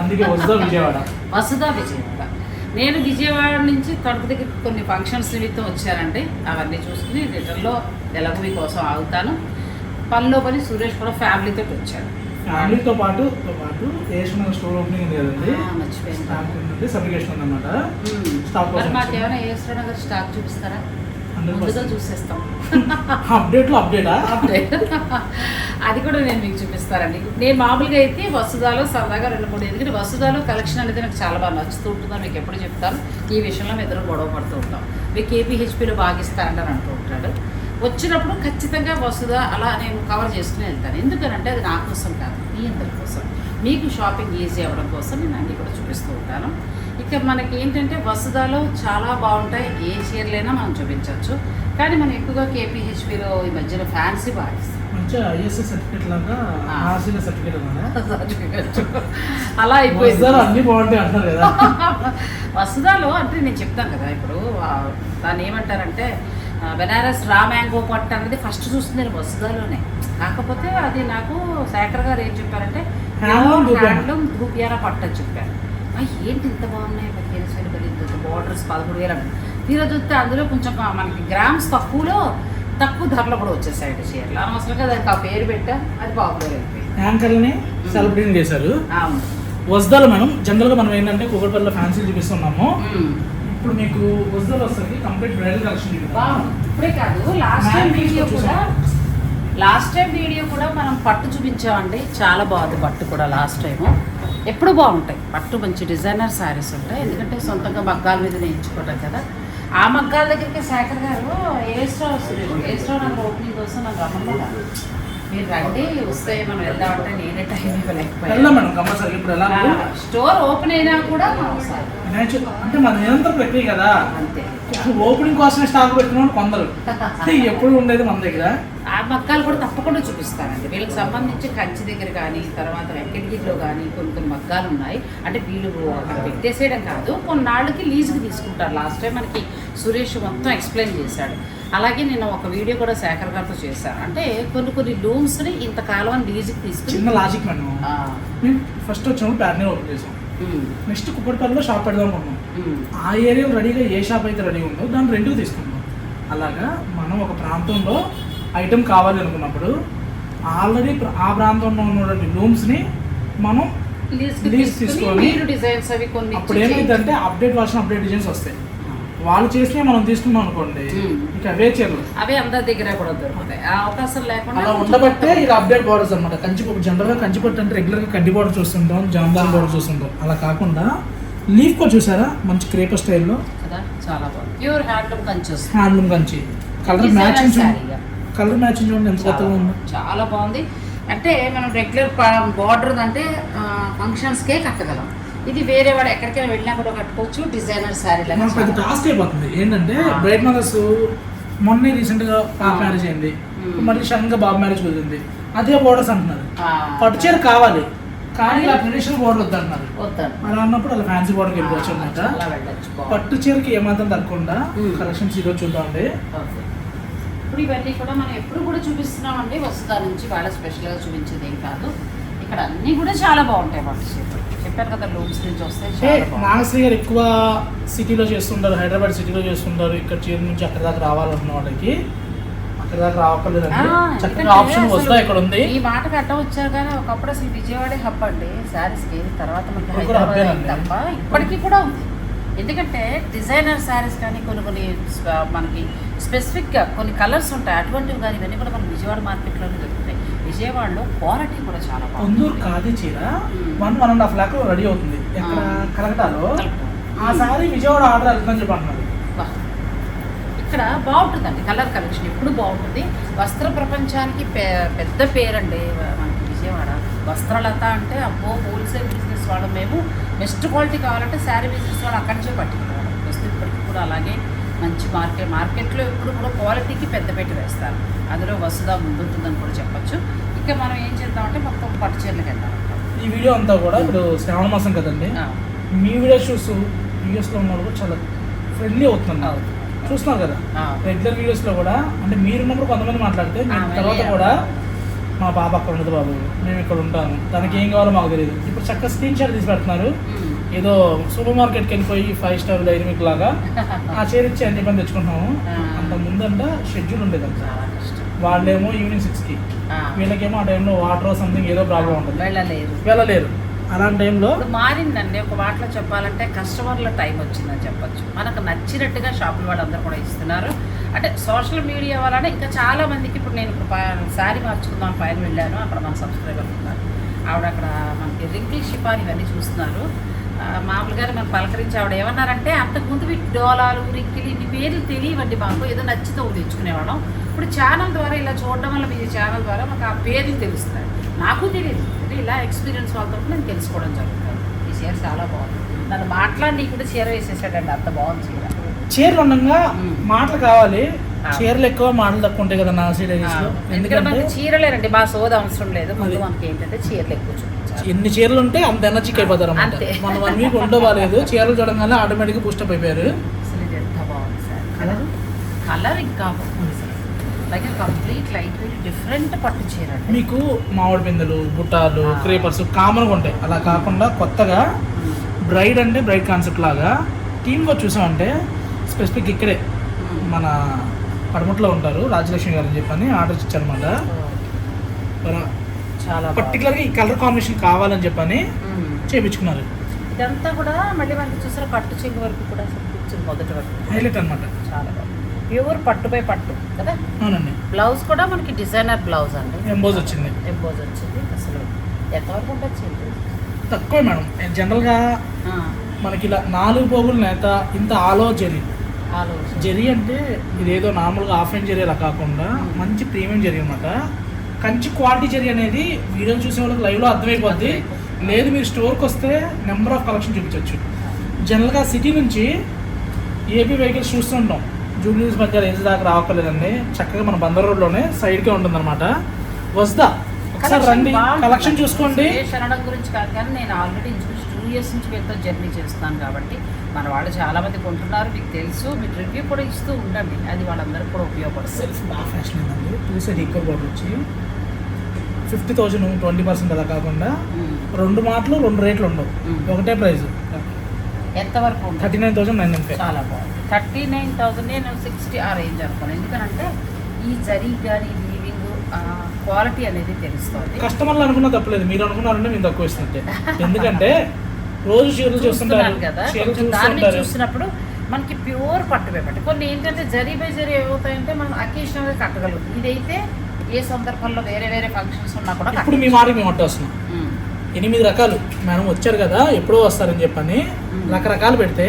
అందుకే వస్తుందా విజయవాడ? వసుధ విజయవాడ. నేను విజయవాడ నుంచి తణుకు దగ్గర కొన్ని ఫంక్షన్స్ నిమిత్తం వచ్చానండి. అవన్నీ చూసుకుని రిటర్న్లో ఎలాగో మీకోసం ఆగుతాను. పనిలో పని సురేష్ కూడా ఫ్యామిలీతో వచ్చాడు. ఫ్యామిలీతో పాటు తో పాటు ఏషియన్ స్టోర్ ఓపెనింగ్ స్టాక్ ఉంది సర్టిఫికేషన్ ఉందన్నమాట. మ్మ్. స్టాక్ మరి కోసం మాకేమైనా ఏ నగర్ స్టాక్ చూపిస్తారా? ముందుగా చూసేస్తాం. అప్డేట్లో అప్డేటా అప్డేట్ అది కూడా నేను మీకు చూపిస్తానండి. నేను మామూలుగా అయితే వసుదాలో సరదాగా రెండు మూడు ఎందుకంటే వసుదాలో కలెక్షన్ అనేది నాకు చాలా బాగా నచ్చుతూ ఉంటుందని మీకు ఎప్పుడు చెప్తాను. ఈ విషయంలో మేము ఇద్దరు గొడవ పడుతూ ఉంటాం. మీకు ఏపీహెచ్పీలో బాగా అని అంటూ ఉంటాడు. వచ్చినప్పుడు ఖచ్చితంగా వసుద అలా నేను కవర్ చేసుకుని వెళ్తాను. ఎందుకనంటే అది నా కోసం కాదు మీ అందరి కోసం. మీకు షాపింగ్ ఈజీ అవ్వడం కోసం నేను అన్నీ కూడా చూపిస్తూ ఉంటాను. ఇక మనకి ఏంటంటే వసుదాలో చాలా బాగుంటాయి. ఏ చీరలైనా మనం చూపించవచ్చు. కానీ మనం ఎక్కువగా కేపీహెచ్పీలో ఈ మధ్యన ఫ్యాన్సీ ఐఎస్ఎస్ సర్టిఫికేట్ లాగా సర్టిఫికేట్ అలా అయిపోయింది. అన్ని బాగుంటాయి అంటారు కదా. వసుదాలో అంటే నేను చెప్తాను కదా ఇప్పుడు దాన్ని ఏమంటారంటే బెనారస్ రా మ్యాంగో పట్టు అనేది ఫస్ట్ చూస్తుంది నేను వసుదాలోనే కాకపోతే అది నాకు శేఖర్ గారు ఏం చెప్పారంటే? హ్యాండ్లూమ్ ధూపియానా పట్టు అని చెప్పారు. ఏంటి ఇంత బాగున్నాయి? పదిహేను వేలు ఇంత బార్డర్స్ పదమూడు వేలు అంటే తీరా చూస్తే అందులో కొంచెం మనకి గ్రామ్స్ తక్కువలో తక్కువ ధరలో కూడా వచ్చేసాయి చీరలు. అనవసరంగా దానికి ఆ పేరు పెట్టా అది పాపులర్ అయిపోయింది. యాంకర్ని సెలబ్రేట్ చేశారు. అవును. వస్దాలు మేడం జనరల్గా మనం ఏంటంటే కుకట్పల్లిలో ఫ్యాన్సీ చూపిస్తున్నాము. ఇప్పుడు మీకు వస్దాలు వస్తుంది కంప్లీట్ బ్రైడల్ కలెక్షన్ ఇప్పుడే కాదు లాస్ట్ టైం వీడియో కూడా. లాస్ట్ టైం వీడియో కూడా మనం పట్టు చూపించామండి. చాలా బాగుంది పట్టు కూడా లాస్ట్ టైం ఎప్పుడు బాగుంటాయి. పట్టు మంచి డిజైనర్ శారీస్ ఉంటాయి. ఎందుకంటే సొంతంగా మగ్గాల మీద నేర్చుకోవటం కదా. ఆ మగ్గాల దగ్గరికి Shekhar garu A store A store నాకు ఓపెనింగ్ కోసం నాకు రమ్మన్నారు మీరు రండి వస్తే మనం వెళ్దామంటే నేనే టైం ఇవ్వలేకపోయాను. స్టోర్ ఓపెన్ అయినా కూడా అంటే మన నిరంతరం కదా. అంతే. ఓపెనింగ్ కోసమే స్టాక్ పెట్టుకున్నాడు కొందరు. ఎప్పుడు ఉండేది మన దగ్గర? ఆ మగ్గాలు కూడా తప్పకుండా చూపిస్తానండి వీళ్ళకి సంబంధించి కంచి దగ్గర కానీ తర్వాత వెంకటగిరిలో కానీ కొన్ని కొన్ని మగ్గాలు ఉన్నాయి. అంటే వీళ్ళు అక్కడ పెట్టేసేయడం కాదు. కొన్నాళ్ళకి లీజుకి తీసుకుంటారు. లాస్ట్ టైం మనకి సురేష్ మొత్తం ఎక్స్ప్లెయిన్ చేశాడు. అలాగే నేను ఒక వీడియో కూడా శేఖర్ గారితో చేశాను అంటే కొన్ని కొన్ని లూమ్స్ని ఇంతకాలం లీజుకి తీసుకుని చిన్న లాజిక్ ఫస్ట్ వచ్చినప్పుడు ప్యాటర్న్ ఓపెన్ చేసాం. నెక్స్ట్ కుక్కడపల్లిలో షాప్ పెడదాం అనుకున్నాం ఉమ్, ఆ ఏరియాలో రెడీగా ఏ షాప్ అయితే రెడీ ఉందో దాన్ని రెండుకు తీసుకున్నాం అలాగా మనం ఒక ప్రాంతంలో ఐటెం కావాలి అనుకున్నప్పుడు ఆల్రెడీ ఆ ప్రాంతంలో ఉన్నటువంటి లూమ్స్ని మనం లీజ్ తీసుకుని అప్పుడు ఏమైందంటే అప్డేట్ వర్షన్ అప్డేట్ డిజైన్స్ వస్తాయి. వాళ్ళు చేసినవి మనం తీసుకున్నాం అనుకోండి. ఇక అవే చీరలు. అవి అందరి దగ్గర కూడా దొరుకుతాయి. ఆ అవకాశం లేకుండా అలా ఉండబట్టే ఇది అప్డేట్ బార్డర్స్ అనమాట కంచిపట్టు జనరల్గా కంచిపట్టు అంటే రెగ్యులర్గా కంటి బార్డర్ చూస్తుంటాం జామదాని బార్డర్ చూస్తుంటాం. అలా కాకుండా లీఫ్ కూడా చూసారా? మంచి క్రేపర్ స్టైల్లో కదా? చాలా బాగుంది. Pure handloom Kanchi handloom Kanchi. Colour matching. Colour matching చూడండి. ఎంత కొత్తగా ఉందో. చాలా బాగుంది. అంటే మనం రెగ్యులర్ బార్డర్ అంటే ఫంక్షన్స్కే కట్టగలం. ఇది వేరే వాడు ఎక్కడికైనా వెళ్ళినా కూడా కట్టుకోవచ్చు డిజైనర్ శారీ పెద్ద టాస్క్ అయిపోతుంది. ఏంటంటే. బ్రైట్ మదర్స్ మొన్నే రీసెంట్గా పాప. మ్యారేజ్ అయింది. మళ్ళీ సడన్గా బాబు మ్యారేజ్ కుదిరింది. అదే బోర్డర్స్ అంటున్నారు. పట్టు చీర కావాలి. కానీ ఇలా ట్రెడిషనల్ బోర్డర్ వద్దంటున్నారు. వద్దాను అలా అన్నప్పుడు అలా ఫ్యాన్సీ బోర్డర్కి వెళ్ళిపోవచ్చు అనమాట. పట్టు చీరకి ఏమాత్రం తగ్గకుండా. కలెక్షన్స్ ఈరోజు చూద్దామండి. ఇప్పుడు ఇవన్నీ కూడా మనం ఎప్పుడు కూడా చూపిస్తున్నామండి. వస్తుందా నుంచి వాళ్ళ స్పెషల్గా చూపించేది ఏం కాదు. ఇక్కడ అన్నీ కూడా చాలా బాగుంటాయి పట్టు చీరలు. చెప్పారు కదా లూమ్స్ నుంచి వస్తాయి బాగుంటాయి నాగశ్రీ గారు ఎక్కువ సిటీలో చేస్తుంటారు హైదరాబాద్ సిటీలో చేస్తుంటారు ఇక్కడ చీర నుంచి అక్కడ దాకా రావాలన్న వాళ్ళకి. అక్కడ దాకా రావక్కర్లేదండి. ఆ, చక్కగా ఆప్షన్ అసలు వస్తా ఇక్కడ ఉంది. ఈ మాట కట్ట వచ్చారు కానీ ఒకప్పుడు అసలు విజయవాడే హబ్ అండి శారీస్కి తర్వాత మనకి తప్ప ఇప్పటికీ కూడా ఉంది. ఎందుకంటే డిజైనర్ శారీస్ కానీ కొన్ని కొన్ని మనకి స్పెసిఫిక్గా కొన్ని కలర్స్ ఉంటాయి అటువంటివి కానీ ఇవన్నీ కూడా మనకి విజయవాడ మార్కెట్లోనే దొరుకుతాయి. విజయవాడలో క్వాలిటీ కూడా చాలా కొందూరు బాగుంది ఖాదీ చీర. One one and half lakh ready అవుతుంది. ఎక్కడ. కలకటాలో. ఆ సారీ విజయవాడ ఆర్డర్ వెళ్తుందని చెప్పి అంటున్నారు. ఇక్కడ బాగుంటుందండి కలర్ కలెక్షన్ ఎప్పుడు బాగుంటుంది. వస్త్ర ప్రపంచానికి పెద్ద పేరండి మనకి విజయవాడ. వస్త్రలత అంటే అబ్బో హోల్సేల్ బిజినెస్ వాళ్ళం మేము. బెస్ట్ క్వాలిటీ కావాలంటే శారీ బిజినెస్ వాళ్ళు అక్కడి నుంచే పట్టుకున్నారు ప్రస్తుతం ఇప్పటికి కూడా అలాగే మంచి మార్కెట్ మార్కెట్లో ఎప్పుడు కూడా క్వాలిటీకి పెద్ద పెట్టి వేస్తారు. అందులో వసుదా ముందుంటుందని కూడా చెప్పొచ్చు. ఇక మనం ఏం చేద్దామంటే మొత్తం పట్టు చీరలకు వెళ్దామంటాం ఈ వీడియో అంతా కూడా ఇప్పుడు శ్రావణ మాసం కదండి. మీ వీడియోస్ చూస్తూ యూఎస్లో ఉన్న కూడా చాలా ఫ్రెండ్లీ అవుతున్నారు. అవును. చూస్తున్నారు కదా. రెగ్యులర్ వీడియోస్లో కూడా అంటే మీరున్నప్పుడు కొంతమంది మాట్లాడితే తర్వాత కూడా మా పాప అక్కడ ఉండదు బాబు మేము ఇక్కడ ఉంటాము. తనకి ఏం కావాలో మాకు తెలియదు. ఇప్పుడు చక్కగా స్క్రీన్ షాట్ తీసి పెడుతున్నారు. ఏదో సూపర్ మార్కెట్కి వెళ్ళిపోయి ఫైవ్ స్టార్ డైనమిక్ లాగా ఆ చైర్ ఇచ్చి అన్ని పని తెచ్చుకుంటున్నాము. అంత ముందంట షెడ్యూల్ ఉండేదంట. వాళ్ళేమో ఈవినింగ్ సిక్స్కి. వీళ్ళకేమో ఆ టైంలో వాటర్ సంథింగ్ ఏదో ప్రాబ్లం ఉంటుంది. వెళ్ళలేరు వెళ్ళలేరు. అలాంటి టైంలో మారిందండి. ఒక మాటలో చెప్పాలంటే కస్టమర్ల టైం వచ్చిందని చెప్పొచ్చు. మనకు నచ్చినట్టుగా షాపుల వాళ్ళందరూ కూడా ఇస్తున్నారు. అంటే సోషల్ మీడియా వలన ఇంకా చాలా మందికి ఇప్పుడు నేను ఇప్పుడు శారీ మార్చుకుందాం పైన వెళ్ళాను. అక్కడ మన సబ్స్క్రైబర్ ఉన్నారు. ఆవిడ అక్కడ మనకి రింకిల్ షిపాన్ ఇవన్నీ చూస్తున్నారు. మామూలుగా మనం పలకరించి ఆవిడ ఏమన్నారంటే అంతకుముందు వీటి డోలాలు రింకిలు ఇన్ని పేర్లు తెలియవండి మాకు ఏదో నచ్చితే తెచ్చుకునేవాళ్ళం. ఇప్పుడు ఛానల్ ద్వారా ఇలా చూడడం వల్ల మీ ఛానల్ ద్వారా మాకు ఆ పేర్లు తెలుస్తాయి. నాకు తెలియదు. అంటే ఇలా ఎక్స్పీరియన్స్ వాళ్ళతో నేను తెలుసుకోవడం జరుగుతుంది. ఈ చీర చాలా బాగుంది. నన్ను మాట్లాడి కూడా చీర వేసేసాడండి. అంత బాగుంది చీర. చీరలు ఉండగా. మాటలు కావాలి. చీరలు ఎక్కువ మాటలు తక్కువ ఉంటాయి కదా నా సీరియస్లో. ఎందుకంటే చీరలేనండి. మా సోద అవసరం లేదు. అది. మనకి ఏంటంటే చీరలు ఎక్కువ ఎన్ని చీరలు ఉంటే అంత ఎనర్జీకి అయిపోతారు అంతే. మన వన్ వీక్ ఉండో బాగాలేదు చీరలు చూడగానే ఆటోమేటిక్గా బూస్టప్ అయిపోయారు. అసలు ఇది ఎంత బాగుంది సార్. కలర్ కలర్ ఇంకా like complete light weight different పట్టు చీర మీకు మామిడి పిందెలు బుట్టాలు. క్రేపర్స్ కామన్గా ఉంటాయి. అలా కాకుండా కొత్తగా బ్రైడ్ అంటే బ్రైడ్ కాన్సెప్ట్ లాగా టీమ్గా చూసామంటే స్పెసిఫిక్ ఇక్కడే మన పడమట్లో ఉంటారు. రాజలక్ష్మి గారు అని చెప్పని ఆర్డర్ ఇచ్చారనమాట చాలా పర్టికులర్గా ఈ కలర్ కాంబినేషన్ కావాలని చెప్పని చేపించుకున్నారు. ఇదంతా కూడా మళ్ళీ మనకి చూసారా పట్టు చెంగు వరకు కూడా మొదటి వరకు. హైలైట్ అనమాట చాలా ప్యూర్ పట్టుపై పట్టు కదా? అవునండి. బ్లౌజ్ కూడా మనకి డిజైనర్ బ్లౌజ్ అండి. ఎంబోజ్ వచ్చింది. ఎంబోజ్ వచ్చింది. అసలు ఎంతవరకు ఉండొచ్చు తక్కువే మేడం. జనరల్గా మనకి ఇలా నాలుగు పోగులు నేత ఇంత ఆలో జెరీ. జెరీ. అంటే ఇదేదో నార్మల్గా ఆఫ్ అండ్ జెరీ అలా కాకుండా మంచి ప్రీమియం జెరీ అనమాట కంచి క్వాలిటీ జెరీ అనేది వీడియో చూసే వాళ్ళకి లైవ్లో అర్థమైపోద్ది. లేదు మీరు స్టోర్కి వస్తే నెంబర్ ఆఫ్ కలెక్షన్ చూపించవచ్చు జనరల్గా సిటీ నుంచి ఏపీ వెహికల్స్ చూస్తుంటాం జూబ్లీస్ బంజారా ఏజ్ దాకా రావక్కర్లేదండి. చక్కగా మన బందర్ రోడ్లోనే సైడ్కే ఉంటుందన్నమాట. వస్దా ఒకసారి రండి. కలెక్షన్ చూసుకోండి. అనడం గురించి కాదు కానీ నేను ఆల్రెడీ ఇంచుమించు టూ ఇయర్స్ నుంచి వీళ్ళతో జర్నీ చేస్తున్నాను కాబట్టి మన వాళ్ళు చాలా మంది కొంటున్నారు. మీకు తెలుసు. మీరు రివ్యూ కూడా ఇస్తూ ఉండండి. అది వాళ్ళందరికీ కూడా ఉపయోగపడుతుంది. బాగా ఫ్యాషన్ టూ ఈక్వల్ బోర్డర్ వచ్చి ఫిఫ్టీ థౌసండ్ ట్వంటీ పర్సెంట్ అలా కాకుండా ఉమ్. రెండు మాటలు రెండు రేట్లు ఉండవు. మ్మ్. ఒకటే ప్రైస్ ఎంతవరకు ఉంటుంది? థర్టీ నైన్ థౌసండ్ నైన్ చాలా బాగుంది. థర్టీ నైన్ థౌసండ్ నేను సిక్స్టీ ఆ రేంజ్ అనుకోను. ఎందుకంటే ఈ జరీ కానీ వీవింగ్ క్వాలిటీ అనేది తెలుస్తుంది. కస్టమర్లు అనుకున్నా తప్పలేదు. మీరు అనుకున్నారంటే మేము తక్కువ ఇస్తుంటే ఎందుకంటే రోజు చీరలు చూస్తున్నాను కదా. దాన్ని చూసినప్పుడు మనకి ప్యూర్ పట్టు పేపట్ కొన్ని ఏంటంటే జరీ బై జరీ ఏమవుతాయంటే మనం అకేషనల్గా కట్టగలుగుతాం ఇదైతే ఏ సందర్భంలో వేరే వేరే ఫంక్షన్స్ ఉన్నా కూడా ఇప్పుడు మీ మాటకి మేము వస్తున్నాం. ఎనిమిది రకాలు. మేడం వచ్చారు కదా ఎప్పుడో వస్తారని చెప్పని. రకరకాలు పెడితే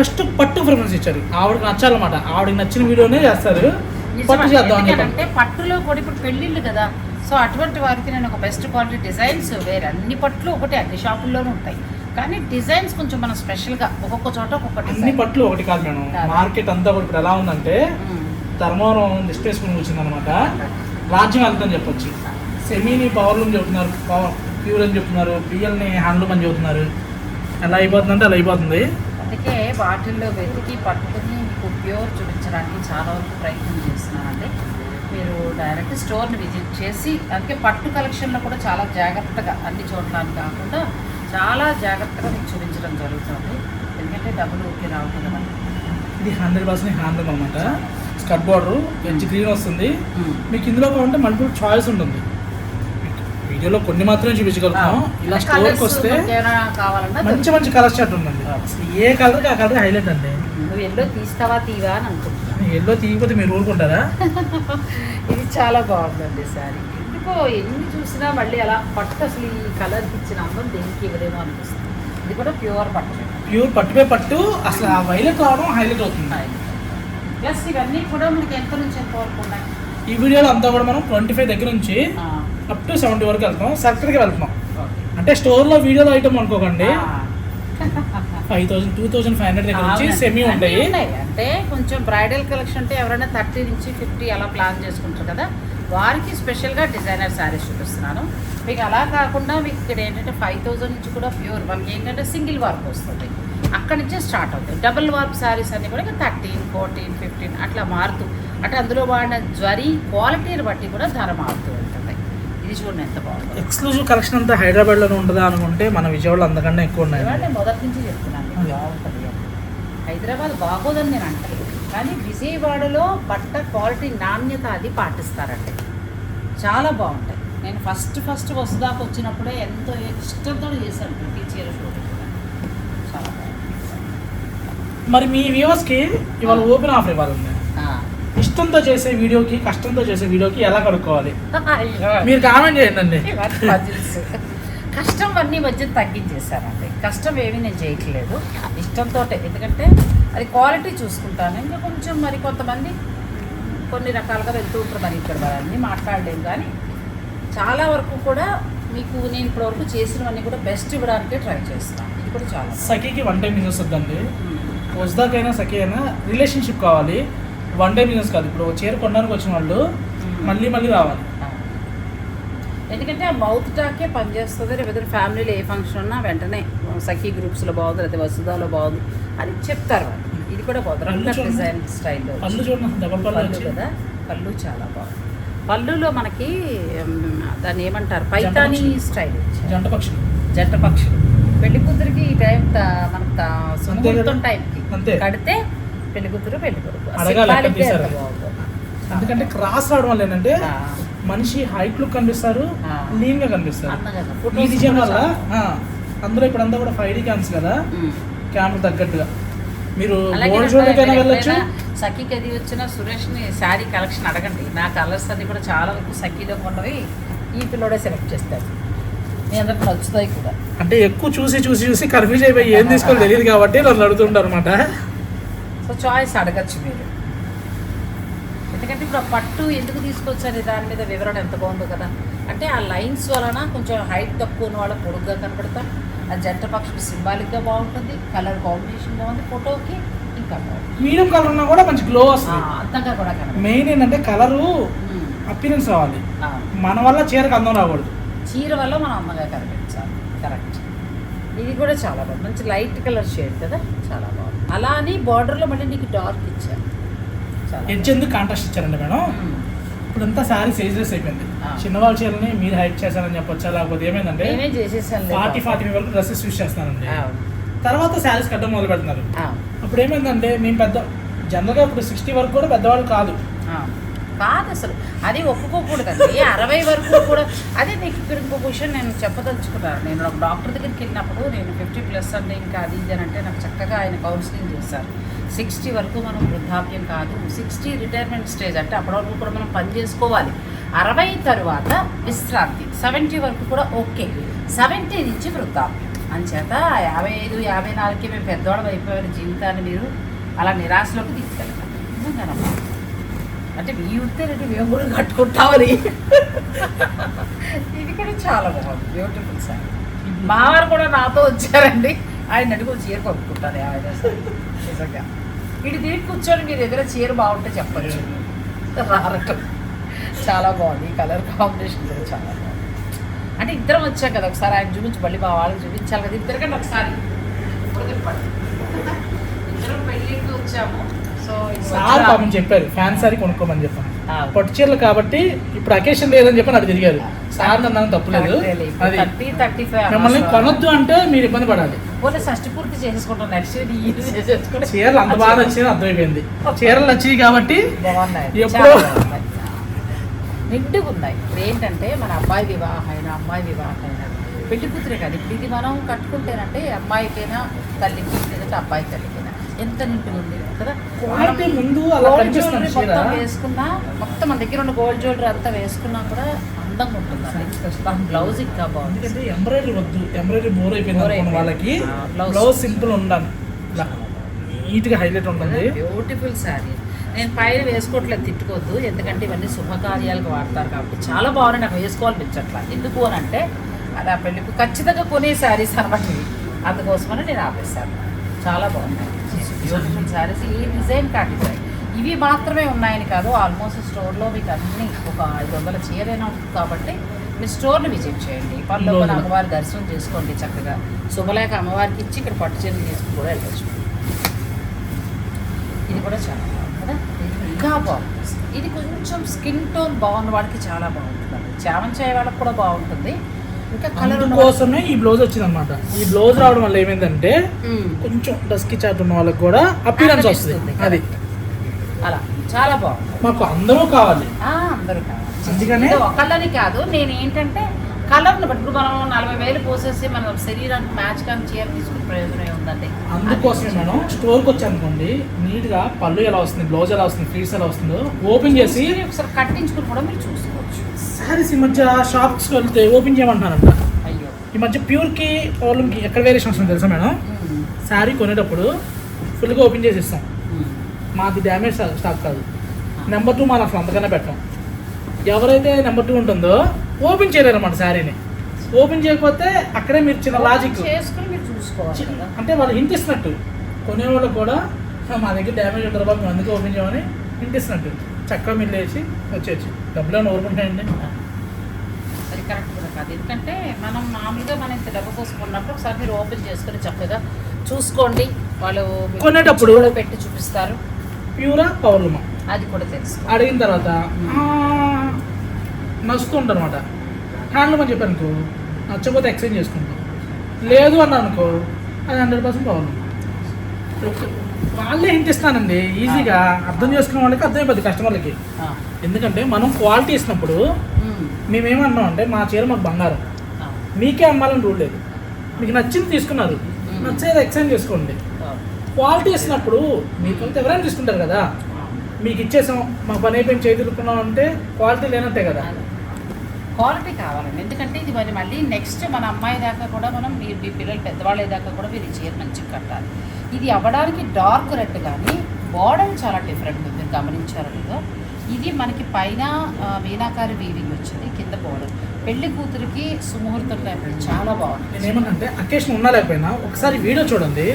ఫస్ట్ పట్టు ప్రిఫరెన్స్ ఇచ్చారు. ఆవిడకి నచ్చాలన్నమాట. ఆవిడకి నచ్చిన వీడియోనే చేస్తారు. పట్టు. చేద్దాం అని ఎందుకంటే పట్టులో కూడా ఇప్పుడు పెళ్ళిళ్ళు కదా. సో అటువంటి వారికి నేను ఒక బెస్ట్ క్వాలిటీ డిజైన్స్ వేరే అన్ని పట్లు ఒకటి అన్ని షాపుల్లోనూ ఉంటాయి. కానీ డిజైన్స్ కొంచెం మనం స్పెషల్గా ఒక్కొక్క చోట ఒక్కొక్క అన్ని పట్లు ఒకటి కాదు మేడం. మార్కెట్ అంతా ఇప్పుడు ఎలా ఉందంటే. ధర్మవరం లిస్ట్ వేసుకుని కూర్చుందనమాట రాజ్యం వెళ్తాని చెప్పొచ్చు. సెమీని పవర్లూమ్ చెబుతున్నారు పవర్ ప్యూర్ అని చెప్తున్నారు. పిఎల్ని హ్యాండ్లూమ్ అని చెబుతున్నారు ఎలా అయిపోతుందంటే అలా అయిపోతుంది. అందుకే వాటిల్లో వెతికి పట్టుకుని మీకు ప్యూర్ చూపించడానికి చాలా వరకు ప్రయత్నం చేస్తున్నానండి. మీరు డైరెక్ట్ స్టోర్ని విజిట్ చేసి అందుకే పట్టు కలెక్షన్లో కూడా చాలా జాగ్రత్తగా అన్ని చోట్ల కాకుండా చాలా జాగ్రత్తగా మీకు చూపించడం జరుగుతుంది. ఎందుకంటే డబ్బులు ఊరికే రావు కదా. ఇది హండ్రెడ్ పర్సెంట్ హ్యాండ్లూమ్ అనమాట స్కర్ట్ బార్డర్ మంచి గ్రీన్ వస్తుంది. ఉమ్. మీకు ఇందులో కావాలంటే మల్టిపుల్ చాయిస్ ఉంటుంది. వీడియోలో కొన్ని మాత్రమే చూపించగలుగుతాం ఇలా స్టోర్కి వస్తే మంచి మంచి కలర్ చార్ట్ ఉందండి. ఏ కలర్కి ఆ కలర్ హైలైట్ అండి? నువ్వు ఎల్లో తీస్తావా తీవా అని అనుకుంటున్నాను ఎల్లో తీయకపోతే మీరు ఊరుకుంటారా? ఇది చాలా బాగుందండి సారీ ఎందుకో ఎన్ని చూసినా మళ్ళీ అలా పట్టు అసలు ఈ కలర్కి ఇచ్చిన అందం దేనికి ఇవ్వదేమో అనిపిస్తుంది. ఇది కూడా ప్యూర్ పట్టు. ప్యూర్ పట్టుపై పట్టు అసలు ఆ వైలెట్ రావడం హైలైట్ అవుతుంది. ప్లస్ ఇవన్నీ కూడా మనకి ఎంత నుంచి ఎంత వరకు ఉన్నాయి? ఈ వీడియోలో అంతా కూడా మనం ట్వంటీ ఫైవ్ దగ్గర నుంచి అప్ టు సెవెంటీ వరకు వెళ్తాం సెలెక్టర్కి వెళ్తున్నాం. అంటే స్టోర్లో వీడియోలో ఐటమ్ అనుకోకండి. Five thousand two thousand five hundred దగ్గర నుంచి. సెమీ ఉంటాయి. అంటే కొంచెం బ్రైడల్ కలెక్షన్ అంటే ఎవరైనా థర్టీ నుంచి ఫిఫ్టీ అలా ప్లాన్ చేసుకుంటారు కదా. వారికి స్పెషల్గా డిజైనర్ శారీస్ చూపిస్తున్నాను. మీకు అలా కాకుండా మీకు ఇక్కడ ఏంటంటే ఫైవ్ థౌజండ్ నుంచి కూడా ప్యూర్ మనకి ఏంటంటే సింగిల్ వర్క్ వస్తుంది. అక్కడి నుంచే స్టార్ట్ అవుతాయి. డబుల్ వార్ప్ శారీస్ అన్ని కూడా థర్టీన్ ఫోర్టీన్ ఫిఫ్టీన్ అట్లా మారుతూ అంటే అందులో వాడిన జ్వరి క్వాలిటీని బట్టి కూడా ధర మారుతూ ఉంటుంది. ఇది చూడండి ఎంత బాగుంది ఎక్స్క్లూజివ్ కలెక్షన్ అంతా హైదరాబాద్లోనే ఉంటుందా అనుకుంటే మన విజయవాడలో అంతకన్నా ఎక్కువ ఉన్నాయి. నేను మొదటి నుంచి చెప్తున్నాను బాగుంటుంది. హైదరాబాద్ బాగోదని నేను అంటాను కానీ విజయవాడలో బట్ట క్వాలిటీ నాణ్యత అది పాటిస్తారండి చాలా బాగుంటాయి. నేను ఫస్ట్ ఫస్ట్ వసుదాకా వచ్చినప్పుడే ఎంతో ఇష్టంతో చేశాను ప్రతి చీర షూటింగ్ చాలా బాగుంది. మరి మీ వ్యూవర్స్కి ఇవాళ ఓపెన్ ఆఫర్ ఇవ్వాలండి. ఇష్టంతో చేసే వీడియోకి కష్టంతో చేసే వీడియోకి ఎలా కనుక్కోవాలి. మీరు కామెంట్ చేయండి అండి. కష్టం అన్ని మధ్య తగ్గించేశానండి కష్టం ఏమీ నేను చేయట్లేదు. ఇష్టంతో ఎందుకంటే అది క్వాలిటీ చూసుకుంటాను. ఇంకా కొంచెం మరి కొంతమంది కొన్ని రకాలుగా వెళ్తూ ఉంటారు మరి ఇక్కడ వాళ్ళని మాట్లాడలేము కానీ. చాలా వరకు కూడా మీకు నేను ఇప్పటివరకు చేసినవన్నీ కూడా బెస్ట్ ఇవ్వడానికే ట్రై చేస్తాను ఇది కూడా చాలా సఖీకి వన్ టైం వద్దండి ఉమ్. వస్తాకైనా సఖీ అయినా రిలేషన్షిప్ కావాలి. వన్ టైం బిజినెస్ కాదు. ఇప్పుడు చీర కొనడానికి వచ్చిన వాళ్ళు మళ్ళీ మళ్ళీ రావాలి. ఎందుకంటే ఆ మౌత్ టాకే పనిచేస్తుంది రేపు ఫ్యామిలీలో ఏ ఫంక్షన్ ఉన్నా వెంటనే సఖీ గ్రూప్స్లో బాగుంది లేకపోతే వసుదాలో బాగుంది అని చెప్తారు ఇది కూడా బాగుంది పళ్ళు. డిజైన్ స్టైల్లో కదా? పళ్ళు చాలా బాగుంది. పళ్ళులో మనకి దాన్ని ఏమంటారు? పైతానీ. స్టైల్. జంట పక్షులు. జంట పక్షులు. పెళ్ళి కూతురికి ఈ టైం మనకు తా- అంతే కదా? సుముహూర్తం టైంకి. కడితే పెళ్ళి కూతురు పెళ్ళి అడగాలి. ఎందుకంటే క్రాస్ రావడం వల్ల ఏంటంటే మనిషి హైట్ లుక్ కనిపిస్తారు. లీన్గా కనిపిస్తారు. ఈ డిజైన్ వల్ల అందులో ఇప్పుడు అంతా కూడా ఫైవ్ డీ క్యామ్స్ కదా. కెమెరా తగ్గట్టుగా. మీరు గోల్డ్ వెళ్ళొచ్చు. సఖీకి అది వచ్చిన సురేష్ని శారీ కలెక్షన్ అడగండి. నా కలర్స్ అన్ని కూడా చాలా వరకు సఖీలో ఉన్నవి ఈ పిల్లోడే సెలెక్ట్ చేస్తారు మీ అందరికి నచ్చుతాయి కూడా. అంటే ఎక్కువ చూసి చూసి చూసి కన్ఫ్యూజ్ అయిపోయి ఏం తీసుకోవాలో తెలియదు కాబట్టి నన్ను అడుగుతుంటారు అనమాట సో చాయిస్ అడగచ్చు మీరు. ఎందుకంటే ఇప్పుడు ఆ పట్టు ఎందుకు తీసుకొచ్చారు? దాని మీద వివరణ ఎంత బాగుందో కదా. అంటే ఆ లైన్స్ వలన కొంచెం హైట్ తక్కువ ఉన్న వాళ్ళ పొడుగ్గా కనపడతాం. ఆ జంట పక్షులు సింబాలిక్గా బాగుంటుంది. కలర్ కాంబినేషన్ బాగుంది. ఫోటోకి ఇంకా మీడియం కలర్ ఉన్నా కూడా మంచి గ్లో వస్తుంది. అందంగా కూడా కనపడుతుంది. మెయిన్ ఏంటంటే కలరు. అపీరెన్స్ రావాలి. ఆ. మన వల్ల చీరకు అందం రాకూడదు. చీర వల్ల మనం అమ్మగా కనిపించాలి. కరెక్ట్ ఇది కూడా చాలా బాగుంది. మంచి లైట్ కలర్ షేడ్ కదా. చాలా బాగుంది. అలా అని బార్డర్లో మళ్ళీ నీకు డార్క్ ఇచ్చారు. ఎడ్జ్ ఎందుకు కాంట్రాస్ట్ ఇచ్చారండి మేడం? మ్మ్. ఇప్పుడంతా శారీ సైజ్లెస్ అయిపోయింది. చిన్నవాళ్ళ చీరని మీరు హైట్ చేశారని చెప్పొచ్చా? లేకపోతే ఏమైందంటే ఫార్టీ ఫార్టీ వరకు డ్రెస్సెస్ యూస్ చేస్తున్నారండి తర్వాత శారీస్ కట్టడం మొదలు పెడుతున్నారు. అప్పుడు ఏమైందంటే మేము పెద్ద జనరల్గా ఇప్పుడు సిక్స్టీ వరకు కూడా పెద్దవాళ్ళు కాదు. కాదు అసలు అది ఒప్పుకోకూడదండి. అరవై వరకు కూడా అదే నీకు ఇక్కడ ఇంకో విషయం నేను చెప్పదలుచుకున్నాను నేను ఒక డాక్టర్ దగ్గరికి వెళ్ళినప్పుడు నేను ఫిఫ్టీ ప్లస్ అంటే ఇంకా అది ఇది అని అంటే నాకు చక్కగా ఆయన కౌన్సిలింగ్ చేశారు. సిక్స్టీ వరకు మనం వృద్ధాప్యం కాదు. సిక్స్టీ రిటైర్మెంట్ స్టేజ్ అంటే అప్పటి వరకు కూడా మనం పని చేసుకోవాలి. అరవై తరువాత విశ్రాంతి. సెవెంటీ వరకు కూడా ఓకే. సెవెంటీ నుంచి వృద్ధాప్యం. అంచేత యాభై ఐదు యాభై నాలుగుకి మేము పెద్దవాళ్ళం అయిపోయిన జీవితాన్ని మీరు అలా నిరాశలోకి తీసుకెళ్తాం నిజంగా అంటే మీ ఉంటే మేము కూడా కట్టుకుంటామని. ఇది కూడా చాలా బాగుంది. బ్యూటిఫుల్ సార్ మా వారు కూడా నాతో వచ్చారండి. ఆయన అడుగు చీర కొనుక్కుంటాను ఆయన. నిజంగా. ఇటు తిరిగి కూర్చొని మీ దగ్గర చీర బాగుంటే చెప్పచ్చు. రారటం. చాలా బాగుంది. ఈ కలర్ కాంబినేషన్ కూడా చాలా బాగుంది. అంటే ఇద్దరం వచ్చాం కదా ఒకసారి. ఆయన చూపించి మళ్ళీ మా వాళ్ళకి చూపించాలి కదా. ఇద్దరికంటే ఒకసారి. ఇప్పుడు తిప్పండి. ఇద్దరం పెళ్ళికి వచ్చాము. సార్ పాపం చెప్పారు ఫ్యాన్ సారీ కొనుక్కోమని చెప్పాను. పట్టు చీరలు కాబట్టి ఇప్పుడు అకేషన్ లేదని చెప్పి నాకు తిరిగారు. సార్ నన్ను తప్పులేదు అది థర్టీ థర్టీ ఫైవ్ మిమ్మల్ని కొనొద్దు అంటే మీరు ఇబ్బంది పడాలి. షష్టి పూర్తి చేసేసుకుంటాం నెక్స్ట్ చీరలు అంత బాగా నచ్చింది అర్థమైపోయింది. చీరలు నచ్చాయి కాబట్టి ఎప్పుడో- చాలా బాగున్నాయి. నిండుగా ఉన్నాయి. ఇప్పుడు ఏంటంటే మన అబ్బాయి వివాహం అయినా అమ్మాయి వివాహం అయినా పెళ్ళి కూతురే కాదు. ఇప్పుడు ఇది మనం కట్టుకుంటేనంటే అమ్మాయికైనా తల్లికి లేదంటే అబ్బాయి తల్లికైనా. ఎంత నిండుగా ఉంది కదా ముందు గోల్డ్ జ్యువెలరీ మొత్తం వేసుకున్నా మొత్తం మన దగ్గర ఉన్న గోల్డ్ జ్యువెలరీ అంతా వేసుకున్నా కూడా అందంగా ఉంటుంది బ్లౌజ్ ఇంకా బాగుంది. ఎందుకంటే ఎంబ్రాయిడరీ వద్దు ఎంబ్రాయిడరీ బోర్ అయిపోయింది. వాళ్ళకి. బ్లౌజ్ సింపుల్ ఉండాలి. ఇలా నీట్గా హైలైట్ ఉంటుంది. బ్యూటిఫుల్ శారీ నేను పైన వేసుకోవట్లేదు తిట్టుకోవద్దు. ఎందుకంటే ఇవన్నీ శుభకార్యాలకు వాడతారు కాబట్టి. చాలా బాగున్నాయి నాకు వేసుకోవాలనిపించట్లా ఎందుకు అని అంటే అది ఆ పెళ్ళికి ఖచ్చితంగా కొనే శారీస్ అనమాట అందుకోసమని నేను ఆపేశాను. చాలా బాగున్నాయి. బ్యూటిఫుల్ శారీస్ ఈ డిజైన్ ఇవి మాత్రమే ఉన్నాయని కాదు ఆల్మోస్ట్ స్టోర్లో మీకు అన్ని ఒక ఐదు వందల చీరైనా ఉంటుంది కాబట్టి మీ స్టోర్ని విజిట్ చేయండి. పనులు లోపల. అమ్మవారి దర్శనం చేసుకోండి చక్కగా. శుభలేఖ అమ్మవారికి ఇచ్చి ఇక్కడ పట్టు చీరలు తీసుకుని కూడా వెళ్ళచ్చు. ఇది కూడా చాలా బాగుంది కదా? ఇంకా బాగుంది. ఇది కొంచెం స్కిన్ టోన్ బాగున్న వాడికి చాలా బాగుంటుంది. చామన్ చేయ వాళ్ళకి కూడా బాగుంటుంది. అందుకోసమే ఈ బ్లౌజ్ వచ్చింది అనమాట ఈ బ్లౌజ్ రావడం వల్ల ఏమైందంటే. కొంచెం డస్కి చాట్ ఉన్న వాళ్ళకి కూడా అపీరెన్స్ వస్తుంది. అది. అలా చాలా బాగుంది. మాకు అందరూ కావాలి. అందరూ కావాలి. అందుకనే ఒకళ్ళని కాదు నేను ఏంటంటే కలర్ని బట్టి. ఇప్పుడు మనం నలభై వేలు పోసేసి మన శరీరానికి మ్యాచ్ కానీ చీర తీసుకునే ప్రయోజనం ఏముందండి? అందుకోసమే మనం స్టోర్కి వచ్చి అనుకోండి నీట్గా పళ్ళు ఎలా వస్తుంది బ్లౌజ్ ఎలా వస్తుంది ఫ్రీస్ ఎలా వస్తుందో ఓపెన్ చేసి ఒకసారి కట్టించుకుని కూడా మీరు చూసుకోవచ్చు సారీస్ ఈ మధ్య షాప్స్కి వెళ్తే ఓపెన్ చేయమంటున్నారంట. అయ్యో. ఈ మధ్య ప్యూర్కి ప్రాబ్లమ్కి ఎక్కడ వేరియేషన్ వస్తుంది తెలుసా మేడం? శారీ కొనేటప్పుడు ఫుల్గా ఓపెన్ చేసి ఇస్తాం. మాది డ్యామేజ్ స్టాక్ కాదు. నెంబర్ టూ మనం అసలు అంతకన్నా పెట్టాం ఎవరైతే నెంబర్ టూ ఉంటుందో ఓపెన్ చేయలేరు అన్నమాట శారీని. ఓపెన్ చేయకపోతే అక్కడే మీరు చిన్న లాజిక్. అంటే వాళ్ళు హింట్ ఇస్తున్నట్టు. కొనేవాళ్ళు కూడా "ఆ, మా దగ్గర డ్యామేజ్ ఉంటుంది బాబు అందుకే ఓపెన్ చేయమని హింట్ ఇస్తున్నట్టు. చక్కగా మీరు లేచి వచ్చేయచ్చు. డబ్బులు ఏమైనా ఊరుకుంటాయండి కరెక్ట్ కూడా కాదు. ఎందుకంటే మనం మామూలుగా మనం ఇంత డబ్బు కోసుకున్నప్పుడు ఒకసారి మీరు ఓపెన్ చేసుకుని చక్కగా చూసుకోండి. వాళ్ళు కొనేటప్పుడు- కూడా పెట్టి చూపిస్తారు. ప్యూరా పవర్లుమా అది కూడా తెలుసు. అడిగిన తర్వాత "ఆ, నచ్చుతుంటారు అనమాట హ్యాండ్లూమ్ అని చెప్పాను అనుకో నచ్చకపోతే ఎక్స్చేంజ్ చేసుకుంటాం. లేదు అన్నాను అనుకో అది హండ్రెడ్ పర్సెంట్ పవర్లు వాళ్ళే హింట్ ఇస్తానండి ఈజీగా అర్థం చేసుకునే వాళ్ళకి అర్థమైపోద్ది కస్టమర్లకి. ఎందుకంటే మనం క్వాలిటీ ఇచ్చినప్పుడు ఉమ్. మేమేమన్నాం అంటే మా చీర మాకు బంగారం. మీకే అమ్మాలని రూల్ లేదు. మీకు నచ్చింది తీసుకున్నారు. నచ్చేది ఎక్స్చేంజ్ చేసుకోండి. క్వాలిటీ ఇచ్చినప్పుడు మీకు అంతా ఎవరైనా తీసుకుంటారు కదా. మీకు ఇచ్చేసాం మా పని అయిపోయింది చేతులుకున్నాం అంటే క్వాలిటీ లేనట్టే కదా. క్వాలిటీ కావాలండి. ఎందుకంటే ఇది మరి మళ్ళీ నెక్స్ట్ మన అమ్మాయి దాకా కూడా మనం మీ మీ పిల్లలు పెద్దవాళ్ళ దాకా కూడా మీరు ఈ చీర మంచిగా కట్టాలి. ఇది అవ్వడానికి డార్క్ రెడ్ కానీ బార్డర్ చాలా డిఫరెంట్ ఉంది మీరు గమనించారు లేదో. ఇది మనకి పైన మీనాకారి వీవింగ్ వచ్చింది కింద బార్డర్ పెళ్ళి కూతురికి సుముహూర్తం టైంలో చాలా బాగుంది. నేను ఏమన్నంటే అకేషన్ ఉన్నా లేకపోయినా ఒకసారి వీడియో చూడండి.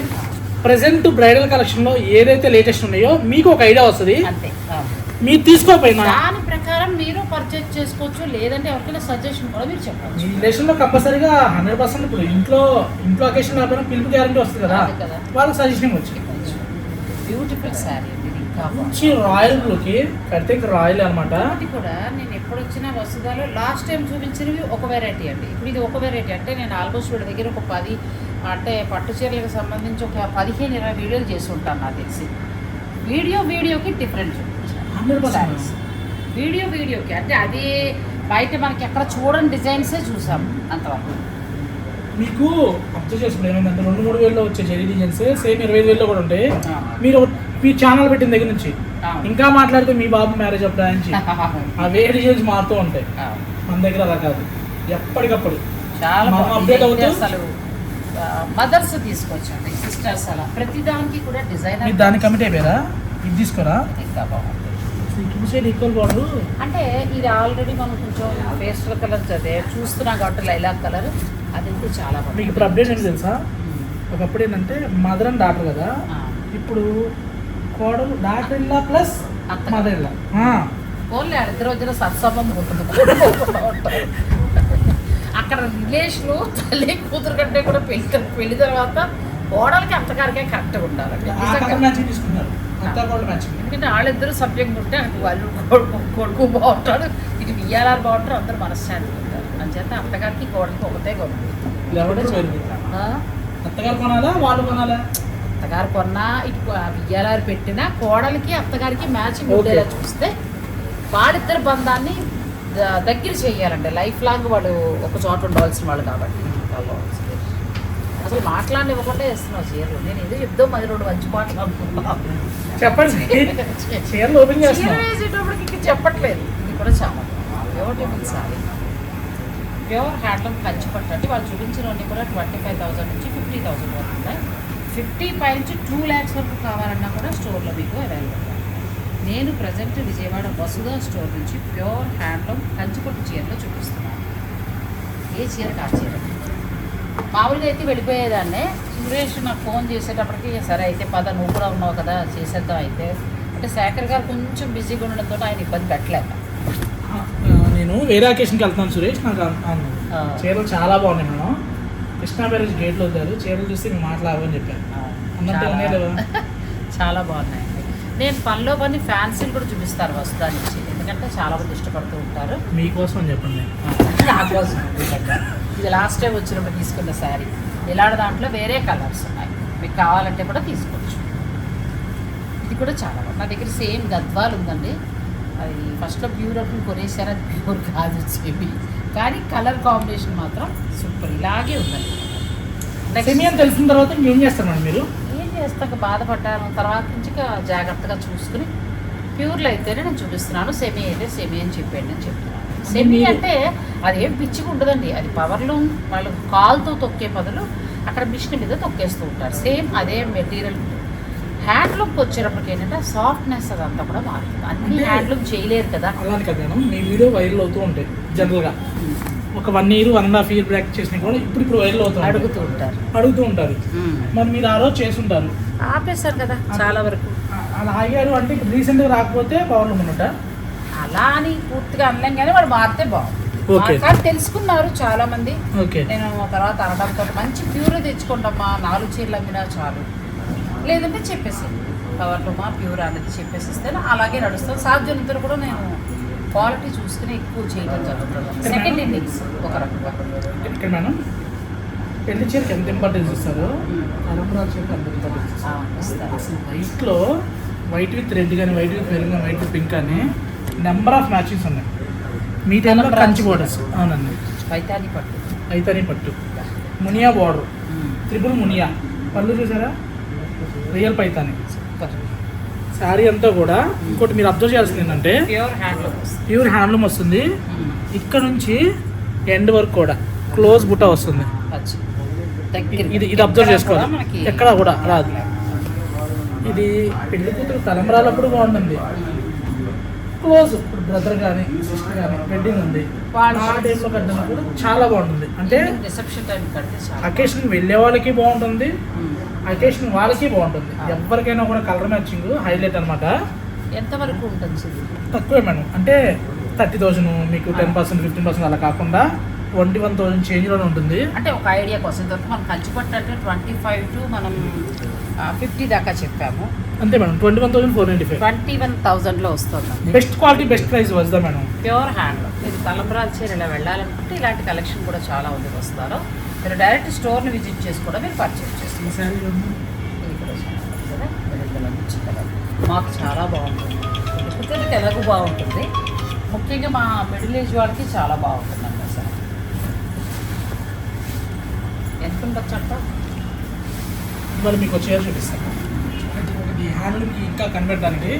ప్రజెంట్ బ్రైడల్ కలెక్షన్లో ఏదైతే లేటెస్ట్ ఉన్నాయో మీకు ఒక ఐడియా వస్తుంది. అంతే. మీరు తీసుకోకపోయినా దాని ప్రకారం మీరు పర్చేజ్ చేసుకోవచ్చు లేదంటే ఎవరికైనా సజెషన్ కూడా మీరు చెప్పవచ్చు. రిలేషన్లో కంపల్సరీగా హండ్రెడ్ పర్సెంట్ ఇప్పుడు ఇంట్లో ఇంట్లో అకేషన్ లేకపోయినా పిలుపు గ్యారంటీ వస్తుంది కదా. వాళ్ళకి సజెషన్ వచ్చి బ్యూటిఫుల్ శారీ అండి ఇది. మంచి రాయల్ బ్లూకి కడితే ఇంకా రాయల్ అనమాట ఇంకోటి కూడా నేను ఎప్పుడు వచ్చిన వస్తువులు లాస్ట్ టైం చూపించినవి ఒక వెరైటీ అండి. ఇప్పుడు ఇది ఒక వెరైటీ అంటే నేను ఆల్మోస్ట్ వీడి దగ్గర ఒక పది అంటే పట్టు చీరలకు సంబంధించి ఒక పదిహేను ఇరవై వీడియోలు చేసి ఉంటాను నాకు తెలిసి. వీడియో వీడియోకి డిఫరెంట్ పర్సెంట్. వీడియో వీడియోకి అంటే అది బయట మనకి ఎక్కడ చూడని డిజైన్సే చూసాం అంతవరకు. మీకు అబ్జర్వ్ చేసుకుంటే ఏమైందంటే రెండు మూడు వేలలో వచ్చే జెరీ డిజైన్స్ సేమ్ ఇరవై ఐదు వేలలో కూడా ఉంటాయి. మీరు మీ ఛానల్ పెట్టిన దగ్గర నుంచి ఇంకా మాట్లాడితే మీ బాబు మ్యారేజ్ అప్పుడు నుంచి ఆ వే డిజైన్స్ మారుతూ ఉంటాయి. మన దగ్గర అలా కాదు. ఎప్పటికప్పుడు. చాలా ఇది అవుతూ- మదర్స్ తీసుకొచ్చండి సిస్టర్స్ అలా. ప్రతి దానికి కూడా డిజైనర్ దానికి కమిట్ అయిపోయారా? ఇది తీసుకోరా? ఇంకా బాగుంది. అంటే ఇది ఆల్రెడీ మనం కొంచెం పేస్టల్ కలర్ అదే చూస్తున్నాం కాబట్టి లైలాక్ కలర్ అది అయితే చాలా బాగుంది మీకు ఇప్పుడు అప్డేట్ ఏంటి తెలుసా. ఒకప్పుడు ఏంటంటే మదర్ అండ్ డాటర్ కదా. ఇప్పుడు కోడలు డాటర్ ఇల్లా ప్లస్. మదర్ ఇల్లా ఓన్లీ ఇద్దరు వచ్చిన సత్సంబం ఉంటుంది? అక్కడ రిలేషన్ తల్లి కూతురు కంటే కూడా పెళ్ళి పెళ్ళి తర్వాత ఓడలకి అత్తగారికే కరెక్ట్గా ఉండాలండి. ఎందుకంటే వాళ్ళిద్దరూ సబ్జెక్ట్ ఉంటే వాళ్ళు కొడుకు బాగుంటాడు. ఇటు వియ్యాలారు బాగుంటారు అందరూ మనశ్శాంతి అంచేత అత్తగారికి కోడలికి ఒకటే అత్తగారు కొనాలా? వాళ్ళు కొనాలా? అత్తగారు కొన్నా ఇటు వియ్యాలారు పెట్టినా కోడలికి అత్తగారికి మ్యాచింగ్. ఉండేలా చూస్తే వాళ్ళిద్దరి బంధాన్ని దగ్గర చేయాలండి. లైఫ్ లాంగ్ వాళ్ళు ఒక చోట ఉండవలసిన వాళ్ళు కాబట్టి. అసలు మాట్లాడనివ్వకుండా వేస్తున్నావు చీరలు. నేను ఏదో చెప్దాం మరి రెండు మంచి మాటలు చెప్పండి. చీరలు ఓపెన్ చెప్పట్లేదు. ఇది కూడా చాలా. Beautiful sari. Pure handloom Kanchi పట్టు అంటే వాళ్ళు చూపించినవన్నీ కూడా ట్వంటీ ఫైవ్ థౌసండ్ నుంచి ఫిఫ్టీ థౌసండ్ వరకు ఉన్నాయి. ఫిఫ్టీ పై నుంచి టూ ల్యాక్స్ వరకు కావాలన్నా కూడా స్టోర్లో మీకు అవైలబుల్ నేను ప్రజెంట్ విజయవాడ వసుధా స్టోర్ నుంచి ప్యూర్ హ్యాండ్లూమ్ కంచిపట్టు చీరలో చూపిస్తున్నాను. ఏ చీర కా చీర. మామూలుగా అయితే వెళ్ళిపోయేదాన్నే. సురేష్ నాకు ఫోన్ చేసేటప్పటికి సరే అయితే పద నువ్వు కూడా ఉన్నావు కదా చేసేద్దాం అయితే. అంటే శేఖర్ గారు కొంచెం బిజీగా ఉండడంతో ఆయన ఇబ్బంది పెట్టలేక నేను వేరే అకేషన్కి వెళ్తున్నాను సురేష్. నాకు అన్- అన్- ఆ. చీరలు చాలా బాగున్నాయి మేడం. కృష్ణా బ్యారేజ్ గేట్లో వద్దారు. చీరలు చూస్తే మీ మాట్లాడమని చెప్పాను అన్నట్టు చాలా- ఉన్నాయి లేవా? చాలా బాగున్నాయండి. నేను పనిలో పని ఫ్యాన్సీలు కూడా చూపిస్తారు వస్తాను ఇచ్చి ఎందుకంటే చాలా మంది ఇష్టపడుతూ ఉంటారు. మీకోసం అని చెప్పండి. నా కోసం నిజంగా. ఇది లాస్ట్ టైం వచ్చినప్పుడు తీసుకున్న శారీ ఇలాంటి దాంట్లో వేరే కలర్స్ ఉన్నాయి. మీకు కావాలంటే కూడా తీసుకోవచ్చు. ఇది కూడా చాలా బాగుంది. నా దగ్గర సేమ్ గద్వాలు ఉందండి. అది ఫస్ట్లో ప్యూర్ అప్పుడు కొనేసారు అది ప్యూర్ కాదు చెవి కానీ కలర్ కాంబినేషన్ మాత్రం సూపర్ ఇలాగే ఉందండి. Next- సెమీ అని తెలిసిన తర్వాత ఇంకేం చేస్తారు మేడం మీరు? ఏం చేస్తాక బాధపడ్డాను. తర్వాత నుంచి ఇక జాగ్రత్తగా చూసుకుని ప్యూర్లో అయితేనే నేను చూపిస్తున్నాను. సెమీ అయితే సెమీ అని చెప్పాను నేను చెప్తున్నాను. సెమీ అంటే అది ఏం పిచ్చిగా ఉండదండి. అది పవర్లో వాళ్ళు కాల్తో తొక్కే బదులు అక్కడ మిషన్ మీద తొక్కేస్తూ ఉంటారు. సేమ్ అదే మెటీరియల్ హ్యాండ్లూమ్కి వచ్చేటప్పటికి ఏంటంటే సాఫ్ట్నెస్ అదంతా కూడా మారుతుంది. అన్ని హ్యాండ్లూమ్ చేయలేరు కదా. అలానే కదా మీ వీడియో వైరల్ అవుతూ ఉంటాయి జనరల్గా ఒక one year one and half year break చేసినా కూడా ఇప్పుడు ఇప్పుడు వైరల్ అవుతూ ఉంటాయి. అడుగుతూ ఉంటారు. అడుగుతూ ఉంటారు. మరి మీరు ఆ రోజు చేసుంటారు ఆపేశారు కదా చాలా వరకు. అలా ఆగారు అంటే ఇప్పుడు రీసెంట్గా రాకపోతే పవర్లో ఉన్నట్ట అలా అని పూర్తిగా అనలేం కానీ వాడు మారితే బాగుంది ఓకే. కానీ తెలుసుకున్నారు చాలా మంది ఓకే. నేను తర్వాత అనడంతో మంచి ప్యూర్ తెచ్చుకోండమ్మా నాలుగు చీరలు అమ్మినా చాలు. లేదంటే చెప్పేసి పవర్లో మా ప్యూర్ అనేది చెప్పేసిస్తే అలాగే నడుస్తాను సాధ్యతలు కూడా నేను క్వాలిటీ చూసుకుని ఎక్కువ చేయడం జరుగుతుంది. సెకండ్ ఇన్నింగ్స్ ఒక రకంగా. ఇక్కడ మేడం పెళ్ళి చీరకి ఎంత ఇంపార్టెన్స్ ఇస్తారు? తలంబ్రాల చీరకి అంత ఇంపార్టెన్స్ ఇస్తారు. అసలు వైట్లో వైట్ విత్ రెడ్ కానీ వైట్ విత్ మెరూన్ కానీ వైట్ విత్ పింక్ కానీ నెంబర్ ఆఫ్ మ్యాచింగ్స్ ఉన్నాయి. మీ టైంలో కంచి. బోర్డర్స్ అవునండి. పైతాని పట్టు. అయితని పట్టు. Muniya border triple Muniya. పళ్ళు చూసారా? రియల్ పైతాని. శారీ అంతా కూడా ఇంకోటి మీరు అబ్జర్వ్ చేయాల్సింది ఏంటంటే ప్యూర్ హ్యాండ్లూమ్ వస్తుంది. ప్యూర్ హ్యాండ్లూమ్ వస్తుంది. ఇక్కడ నుంచి ఎండ్ వరకు కూడా క్లోజ్ బుట్ట వస్తుంది. ఇది ఇది అబ్జర్వ్ చేసుకోవాలి. ఎక్కడ కూడా రాదు. ఇది పెళ్ళి కూతురు తలంబరాలప్పుడు బాగుంటుంది క్లోజ్ ఇప్పుడు బ్రదర్ కానీ సిస్టర్ కానీ వెడ్డింగ్ ఉంది. ఆ టైంలో కట్టినప్పుడు చాలా బాగుంటుంది. అంటే రిసెప్షన్ టైం కడితే అకేషన్ వెళ్ళే వాళ్ళకి బాగుంటుంది. అకేషన్ వాళ్ళకి బాగుంటుంది. ఎవరికైనా కూడా కలర్ మ్యాచింగ్ హైలైట్ అనమాట ఎంతవరకు ఉంటుంది? తక్కువే మేడం. అంటే థర్టీ థౌసండ్ మీకు టెన్ పర్సెంట్ ఫిఫ్టీన్ పర్సెంట్ అలా కాకుండా ట్వంటీ వన్ థౌసండ్ చేంజ్లోనే ఉంటుంది. అంటే ఒక ఐడియా కోసం ఇంతవరకు మనం కంచిపట్టు అంటే ట్వంటీ ఫైవ్ టు మనం ఫిఫ్టీ దాకా చెప్పాము. అంతే madam. Twenty one thousand four ninety five. Twenty one థౌజండ్లో వస్తుంది. బెస్ట్ క్వాలిటీ బెస్ట్ ప్రైస్ వస్తా మేడం. Pure hand. మీరు తలంబరాల చీర ఇలా వెళ్ళాలనుకుంటే ఇలాంటి కలెక్షన్ కూడా చాలా ఉంది వస్తారు. మీరు డైరెక్ట్ స్టోర్ని విజిట్ చేసి కూడా మీరు పర్చేస్ మాకు చాలా బాగుంటుంది. లేకపోతే ఎలాగో బాగుంటుంది. ముఖ్యంగా మా మిడిల్ ఏజ్ వాళ్ళకి చాలా బాగుంటుంది అన్న సార్ ఎంత ఉండొచ్చు అంట మరి మీకు చీర చూపిస్తాను. ఈ హ్యాండ్లూమ్కి ఇంకా కనిపెట్టడానికి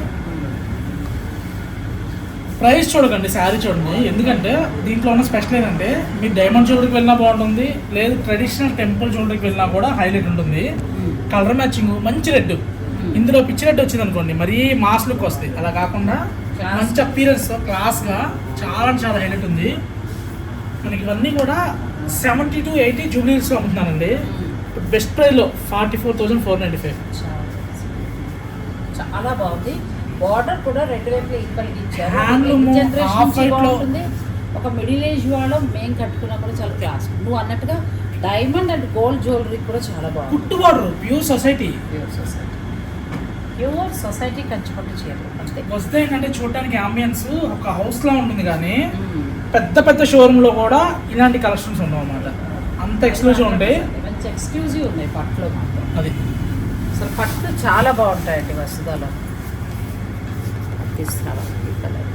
ప్రైస్ చూడకండి శారీ చూడండి. ఎందుకంటే దీంట్లో ఉన్న స్పెషల్ ఏంటంటే మీరు డైమండ్ జ్యువెలరీకి వెళ్ళినా బాగుంటుంది లేదు ట్రెడిషనల్ టెంపుల్ జ్యువెలరీకి వెళ్ళినా కూడా హైలైట్ ఉంటుంది. కలర్ మ్యాచింగ్ మంచి రెడ్. ఇందులో పిచ్చి రెడ్ వచ్చింది అనుకోండి మరీ మాస్ లుక్ వస్తాయి. అలా కాకుండా. మంచి అపీరెన్స్ క్లాస్గా చాలా చాలా హైలైట్ ఉంది. మనకి ఇవన్నీ కూడా సెవెంటీ టు ఎయిటీ జూబ్లీస్లో అమ్ముతున్నానండి. బెస్ట్ ప్రైస్లో forty four thousand four ninety five చాలా బాగుంది. బార్డర్ కూడా రెండు వైపులు ఈక్వల్ ఇచ్చారు. బాగుంటుంది. ఒక మిడిల్ ఏజ్ వాళ్ళం మేము కట్టుకున్నా కూడా చాలా క్లాస్ నువ్వు అన్నట్టుగా డైమండ్ అండ్ గోల్డ్ జ్యువెలరీ కూడా చాలా బాగుంది కుట్టు border pure society pure society pure society కంచిపట్టు చీరలు అంతే. వస్తే ఏంటంటే చూడడానికి అంబియన్స్ ఒక హౌస్ లా ఉంటుంది కానీ మ్మ్. పెద్ద పెద్ద షోరూమ్లో కూడా ఇలాంటి కలెక్షన్స్ ఉండవు అన్నమాట. అంత ఎక్స్క్లూజివ్ ఉంటాయి. మంచి ఎక్స్క్లూజివ్ ఉన్నాయి పట్టులో మాత్రం. అది. అసలు పట్టు చాలా బాగుంటాయండి వసుదాలో ఈ కలర్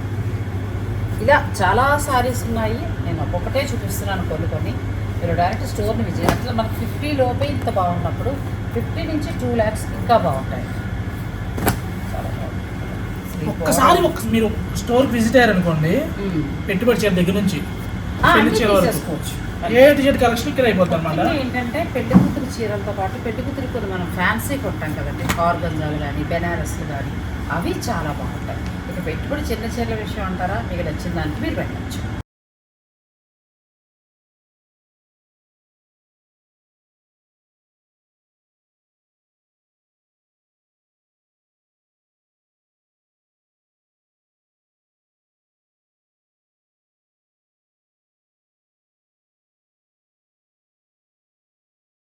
ఇలా చాలా సారీస్ ఉన్నాయి. నేను ఒక్కొక్కటే చూపిస్తున్నాను కొన్ని కొన్ని. మీరు డైరెక్ట్ స్టోర్ని విజిట్ అట్లా మనకి ఫిఫ్టీ లోపే ఇంత బాగున్నప్పుడు ఫిఫ్టీ నుంచి టూ ల్యాక్స్ ఇంకా బాగుంటాయి. ఒక్కసారి ఒక మీరు స్టోర్ విజిట్ అయ్యారనుకోండి. పెట్టుబడి చీర దగ్గర నుంచి. ఏ టీషర్ట్ కలెక్షన్ ఇక్కడ అయిపోతుంది అనమాట ఏంటంటే పెళ్ళి కూతురు చీరలతో పాటు పెళ్ళి కూతురు కొన్ని మనం ఫ్యాన్సీ కొట్టాం కదండి. కార్గంజాలు కానీ బెనారస్లు కానీ అవి చాలా బాగుంటాయి. పెట్టుబడి చిన్న చిన్న విషయం అంటారా? మీకు నచ్చిన దానికి మీరు పెట్టచ్చు.